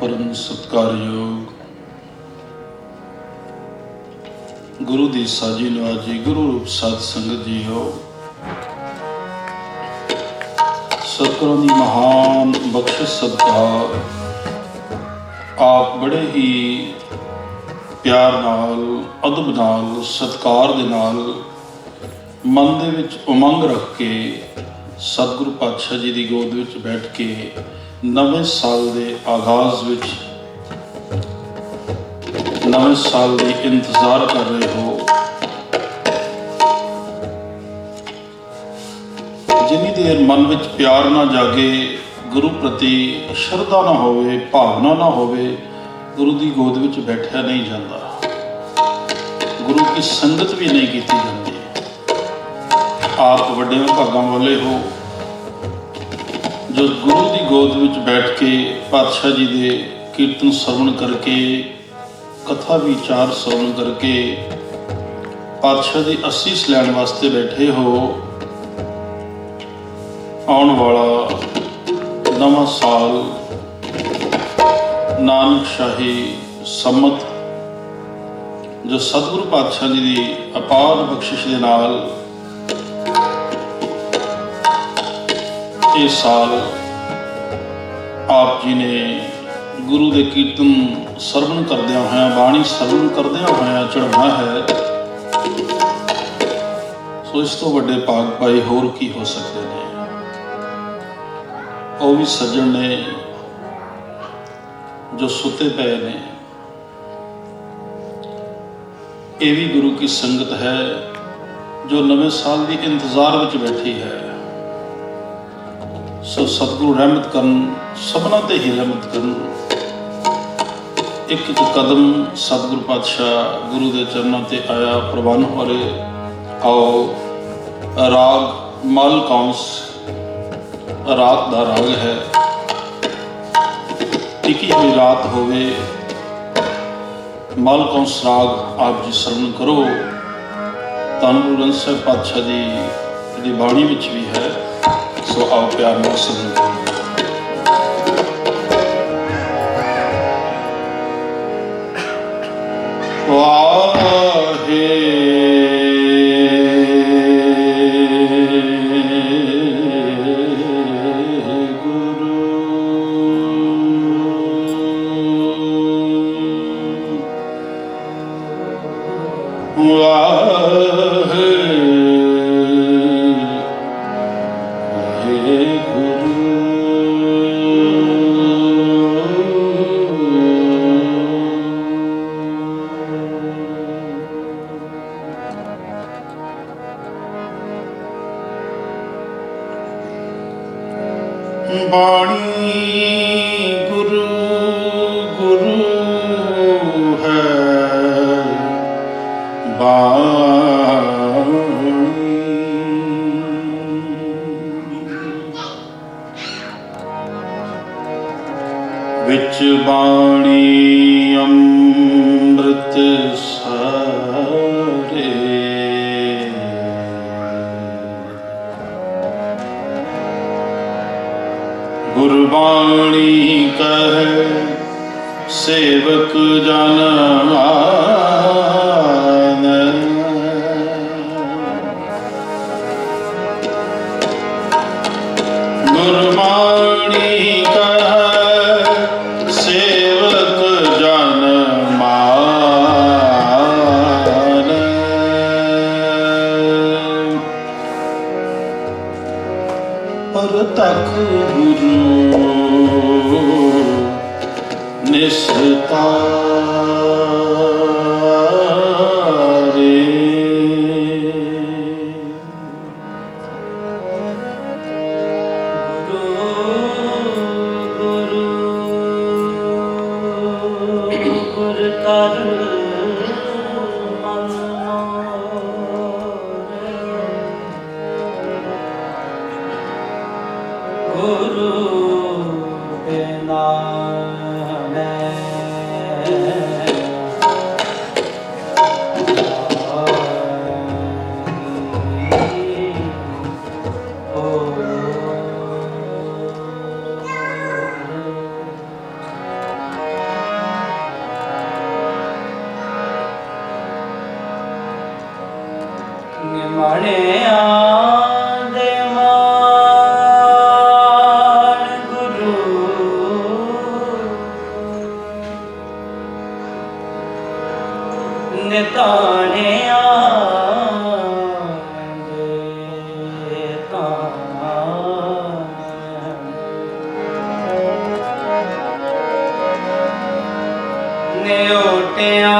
ਪਰਮ ਸਤਿਕਾਰਯੋਗ ਗੁਰੂ ਦੀ ਸਾਜੀ ਨਵਾਜੀ ਗੁਰੂ ਰੂਪ ਸਾਧ ਸੰਗਤ ਜੀਓ। ਸਤਿਗੁਰਾਂ ਦੀ ਮਹਾਨ ਬਖਸ਼ਿਸ਼ ਸਦਕਾ ਆਪ ਬੜੇ ਹੀ ਪਿਆਰ ਨਾਲ, ਅਦਬ ਨਾਲ, ਸਤਿਕਾਰ ਦੇ ਨਾਲ ਮਨ ਦੇ ਵਿੱਚ ਉਮੰਗ ਰੱਖ ਕੇ ਸਤਿਗੁਰੂ ਪਾਤਸ਼ਾਹ ਜੀ ਦੀ ਗੋਦ ਵਿੱਚ ਬੈਠ ਕੇ ਨਵੇਂ ਸਾਲ ਦੇ ਆਗਾਜ਼ ਵਿੱਚ ਨਵੇਂ ਸਾਲ ਦੀ ਇੰਤਜ਼ਾਰ ਕਰ ਰਹੇ ਹੋ। ਜਿੰਨੀ ਦੇਰ ਮਨ ਵਿੱਚ ਪਿਆਰ ਨਾ ਜਾਗੇ, ਗੁਰੂ ਪ੍ਰਤੀ ਸ਼ਰਧਾ ਨਾ ਹੋਵੇ, ਭਾਵਨਾ ਨਾ ਹੋਵੇ, ਗੁਰੂ ਦੀ ਗੋਦ ਵਿੱਚ ਬੈਠਿਆ ਨਹੀਂ ਜਾਂਦਾ। ਗੁਰੂ ਦੀ ਸੰਗਤ ਵੀ ਨਹੀਂ ਕੀਤੀ ਜਾਂਦੀ। ਆਪ ਵੱਡੇ ਭਾਗਾਂ ਵਾਲੇ ਹੋ ਜੋ ਗੁਰੂ ਦੀ ਗੋਦ ਵਿੱਚ ਬੈਠ ਕੇ ਪਾਤਸ਼ਾਹ ਜੀ ਦੇ ਕੀਰਤਨ ਸਰਵਣ ਕਰਕੇ, ਕਥਾ ਵਿਚਾਰ ਸਰਵਣ ਕਰਕੇ ਪਾਤਸ਼ਾਹ ਦੀ ਅਸੀਸ ਲੈਣ ਵਾਸਤੇ ਬੈਠੇ ਹੋ, ਆਉਣ ਵਾਲਾ ਨਵਾਂ ਸਾਲ ਨਾਨਕ ਸ਼ਾਹੀ ਸੰਮਤ, ਜੋ ਸਤਿਗੁਰੂ ਪਾਤਸ਼ਾਹ ਜੀ ਦੀ ਅਪਾਰ ਬਖਸ਼ਿਸ਼ ਦੇ ਨਾਲ ਇਹ ਸਾਲ ਆਪ ਜੀ ਨੇ ਗੁਰੂ ਦੇ ਕੀਰਤਨ ਸਰਵਣ ਕਰਦਿਆਂ ਹੋਇਆ, ਬਾਣੀ ਸਰਵਣ ਕਰਦਿਆਂ ਹੋਇਆ ਚੜ੍ਹਾਉਣਾ ਹੈ। ਸੋ ਇਸ ਤੋਂ ਵੱਡੇ ਭਾਗ ਭਾਈ ਹੋਰ ਕੀ ਹੋ ਸਕਦੇ ਨੇ? ਉਹ ਵੀ ਸੱਜਣ ਨੇ ਜੋ ਸੁੱਤੇ ਪਏ ਨੇ। ਇਹ ਵੀ ਗੁਰੂ ਕੀ ਸੰਗਤ ਹੈ ਜੋ ਨਵੇਂ ਸਾਲ ਦੀ ਇੰਤਜ਼ਾਰ ਵਿੱਚ ਬੈਠੀ ਹੈ। ਸੋ ਸਤਿਗੁਰੂ ਰਹਿਮਤ ਕਰਨ, ਸਭਨਾ ਤੇ ਹੀ ਰਹਿਮਤ ਕਰਨ। ਇੱਕ ਇੱਕ ਕਦਮ ਸਤਿਗੁਰੂ ਪਾਤਸ਼ਾਹ ਗੁਰੂ ਦੇ ਚਰਨਾਂ ਤੇ ਆਇਆ, ਪ੍ਰਵਾਨ ਹੋਰੇ। ਆਓ, ਰਾਗ ਮਲ ਕੌਂਸ, ਰਾਤ ਦਾ ਰਾਗ ਹੈ। ਟਿਕੀ ਹੋਈ ਰਾਤ ਹੋਵੇ, ਮਲ ਕੌਂਸ ਰਾਗ ਆਪ ਜੀ ਸਰਵਣ ਕਰੋ। ਧੰਨ ਗੁਰੂ ਗ੍ਰੰਥ ਸਾਹਿਬ ਪਾਤਸ਼ਾਹ ਦੀ ਦੀ ਬਾਣੀ ਵਿੱਚ ਵੀ ਹੈ। ਸੋ ਆਓ ਪਿਆਰ ਨਾਲ ਸਰਵਣ ਕਰੋ ਨਿਉਟਿਆ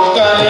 ਉਦਮ ਕਰੇ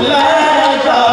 لا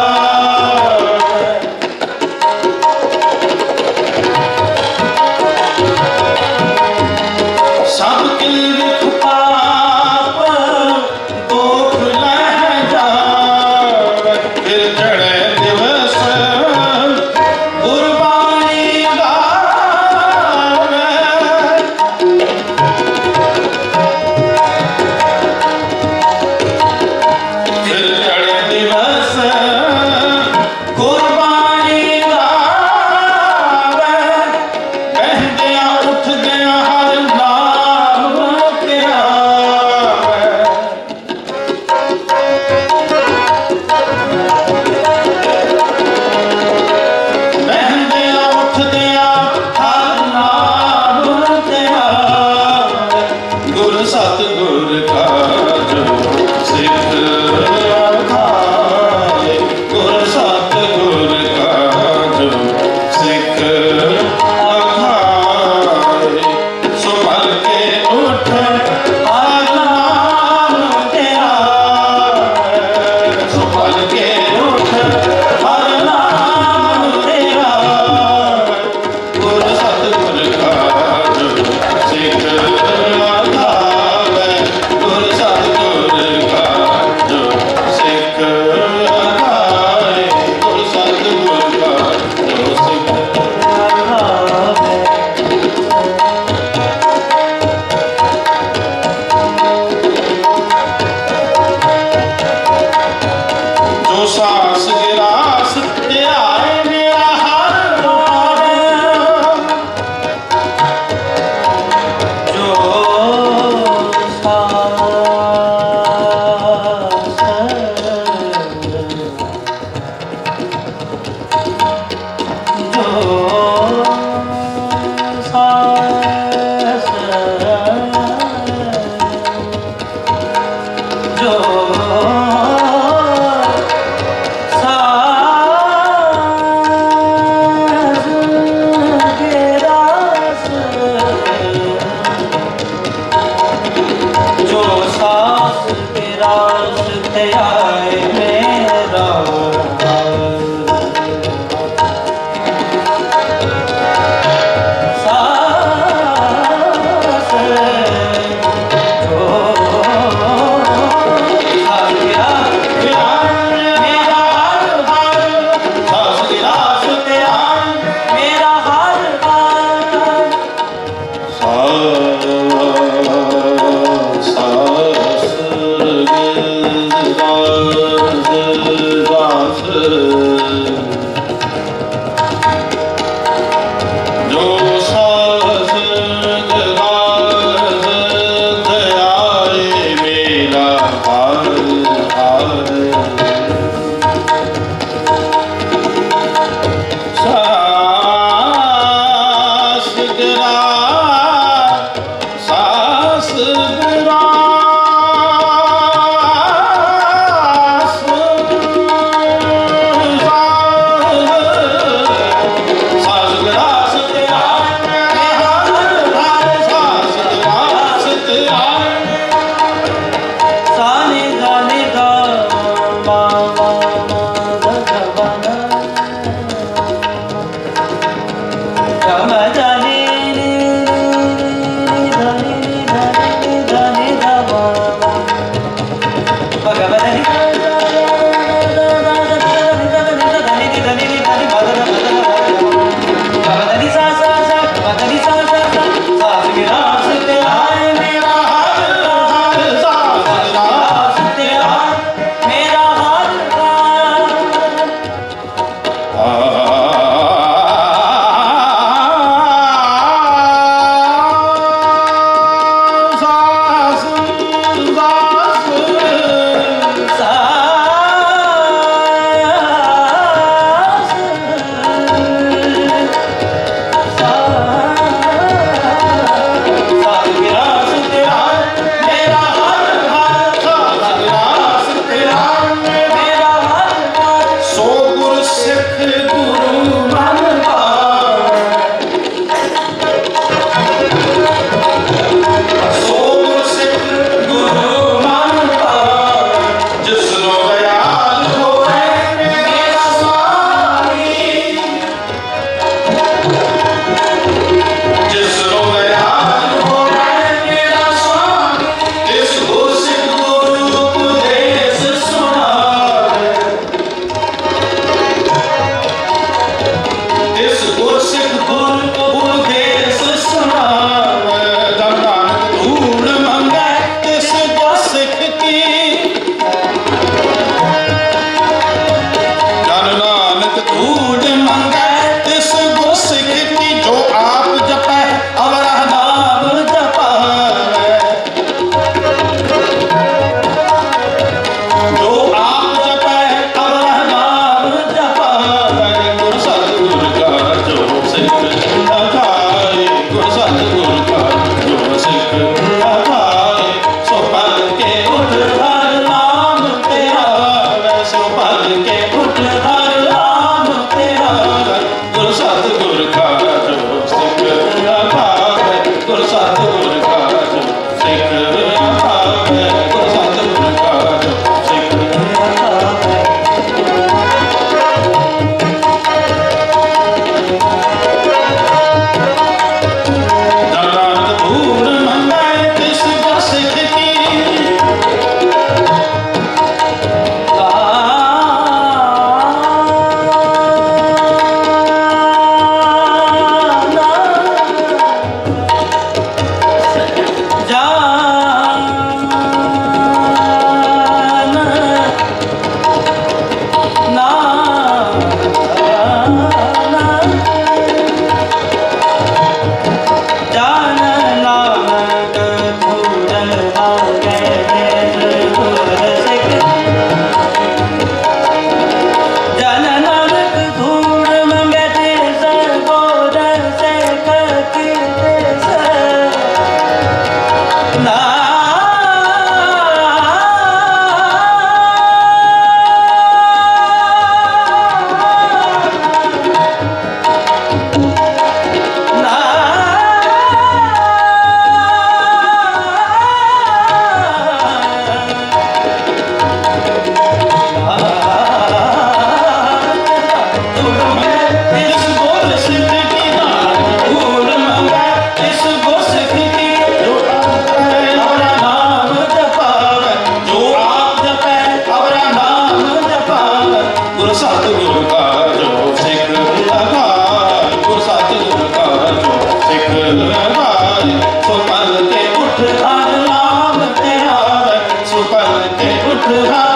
Hare